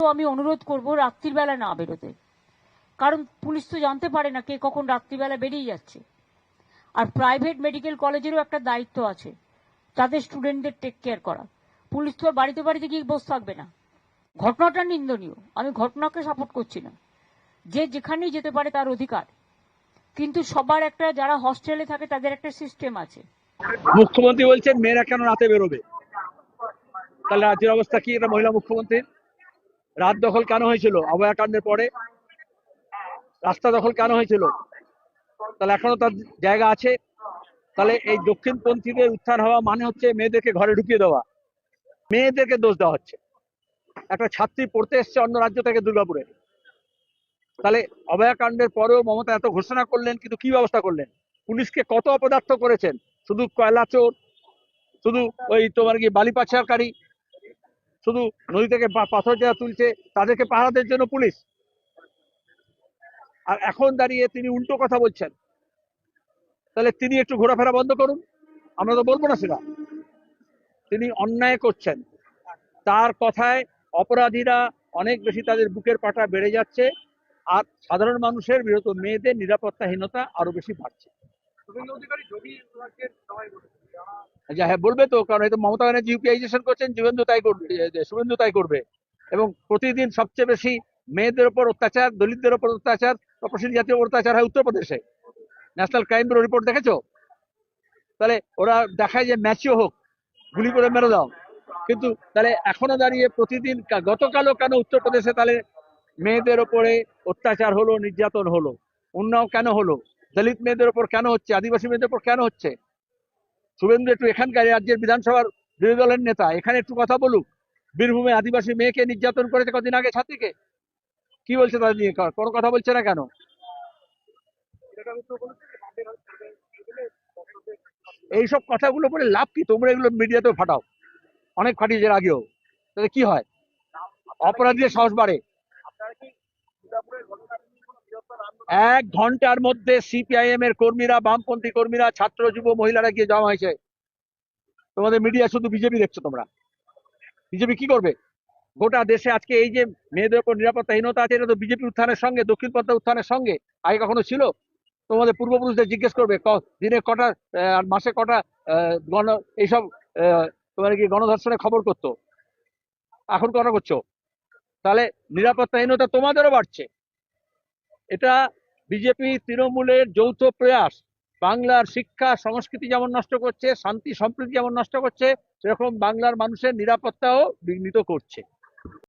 তো আমি অনুরোধ করব রাত্রিবেলা না বেরোতে। কারণ পুলিশ তো জানতে পারে না কে কখন রাত্রিবেলা বেরিয়ে যাচ্ছে। আর প্রাইভেট মেডিকেল কলেজেরও একটা দায়িত্ব আছে। তাদের স্টুডেন্টদের টেক কেয়ার করা। পুলিশ তো আর বাড়িতে বাড়িতে গিয়ে বসে থাকবে না। ঘটনাটা নিন্দনীয়। আমি ঘটনাকে সাপোর্ট করছি না। যে যেখানেই যেতে পারে তার অধিকার। কিন্তু সবার একটা যারা হস্টেলে থাকে তাদের একটা সিস্টেম আছে। মুখ্যমন্ত্রী বলছেন মেয়েরা কেন রাতে বেরোবে? তাহলে রাজ্যের অবস্থা কি? এটা মহিলা মুখ্যমন্ত্রীর? রাত দখল কেন হয়েছিল? অভয়াকাণ্ডের পরে? রাস্তা দখল কেন হয়েছিল? তাহলে এখনও তার জায়গা আছে। তাহলে এই দক্ষিণপন্থীদের উত্থান হওয়া মানে হচ্ছে মেয়েদেরকে ঘরে ঢুকিয়ে দেওয়া। মেয়েদেরকে দোষ দেওয়া হচ্ছে। একটা ছাত্রী পড়তে এসছে অন্য রাজ্য থেকে দুর্গাপুরে। তাহলে অভয়াকাণ্ডের পরেও মমতা এত ঘোষণা করলেন, কিন্তু কি ব্যবস্থা করলেন? পুলিশকে কত অপদার্থ করেছেন? শুধু কয়লা চোর, শুধু ওই তোমার কি বালি পাচারকারী শুধু নদী থেকে পাথর যারা তুলছে, তাদেরকে পাহারাদের জন্য পুলিশ। আর এখন দাঁড়িয়ে তিনি উল্টো কথা বলছেন। তাহলে তিনি একটু ঘোরাফেরা বন্ধ করুন। আমরা তো বলব না সেটা। তিনি অন্যায় করছেন। তার কথায় অপরাধীরা অনেক বেশি তাদের বুকের পাটা বেড়ে যাচ্ছে, আর সাধারণ মানুষের বিরত মেয়েদের নিরাপত্তাহীনতা আরও বেশি বাড়ছে। আচ্ছা হ্যাঁ বলবে তো, কারণ এই তো মমতা ব্যানার্জি ইউপিআইজেশন করছেন তাই করবে শুভেন্দু তাই করবে। এবং প্রতিদিন সবচেয়ে বেশি মেয়েদের ওপর অত্যাচার, দলিতদের ওপর অত্যাচার, তপশিলি অত্যাচার হয় উত্তরপ্রদেশে। ন্যাশনাল ক্রাইম ব্যুরো রিপোর্ট দেখেছ? তাহলে ওরা দেখায় যে ম্যাচিও হোক, গুলি করে মেরে দাও। কিন্তু তাহলে এখনও দাঁড়িয়ে প্রতিদিন গতকালও কেন উত্তরপ্রদেশে তাহলে মেয়েদের ওপরে অত্যাচার হলো, নির্যাতন হলো? উন্নাও কেন হলো? দলিত মেয়েদের ওপর কেন হচ্ছে? আদিবাসী মেয়েদের ওপর কেন হচ্ছে? শুভেন্দু একটু এখানকার রাজ্যের বিধানসভার বিরোধী দলের নেতা, এখানে একটু কথা বলুক। বীরভূমে আদিবাসী মেয়েকে নির্যাতন করেছে কদিন আগে ছাত্রীকে। কি বলছে তাদের নিয়ে? কোনো কথা বলছে না কেন? এইসব কথাগুলো বলে লাভ কি? তোমরা এগুলো মিডিয়াতেও ফাটাও। অনেক ফাটিয়েছে আগেও তাহলে কি হয়? অপরাধীদের সাহস বাড়ে। এক ঘণ্টার মধ্যে সিপিআইএম এর কর্মীরা, বামপন্থী কর্মীরা, ছাত্র, যুব, মহিলারা গিয়ে জমা হয়েছে। তোমাদের মিডিয়া শুধু বিজেপি দেখছ তোমরা। বিজেপি কি করবে? গোটা দেশে আজকে এই যে মেয়েদের উপর নিরাপত্তাহীনতা আছে, এটা তো বিজেপি উত্থানের সঙ্গে, দক্ষিণ পন্থা উত্থানের সঙ্গে, আগে কখনো ছিল? তোমাদের পূর্বপুরুষদের জিজ্ঞেস করবে দিনে কটা মাসে কটা গণ, এইসব তোমার কি গণধর্ষণের খবর করতো? এখন কটা করছ? তাহলে নিরাপত্তাহীনতা তোমাদেরও বাড়ছে। এটা বিজেপি তৃণমূলের যৌথ প্রয়াস, বাংলার শিক্ষা, সংস্কৃতি যেমন নষ্ট করছে, শান্তি, সম্প্রীতি যেমন নষ্ট করছে, সেরকম বাংলার মানুষের নিরাপত্তাও বিঘ্নিত করছে।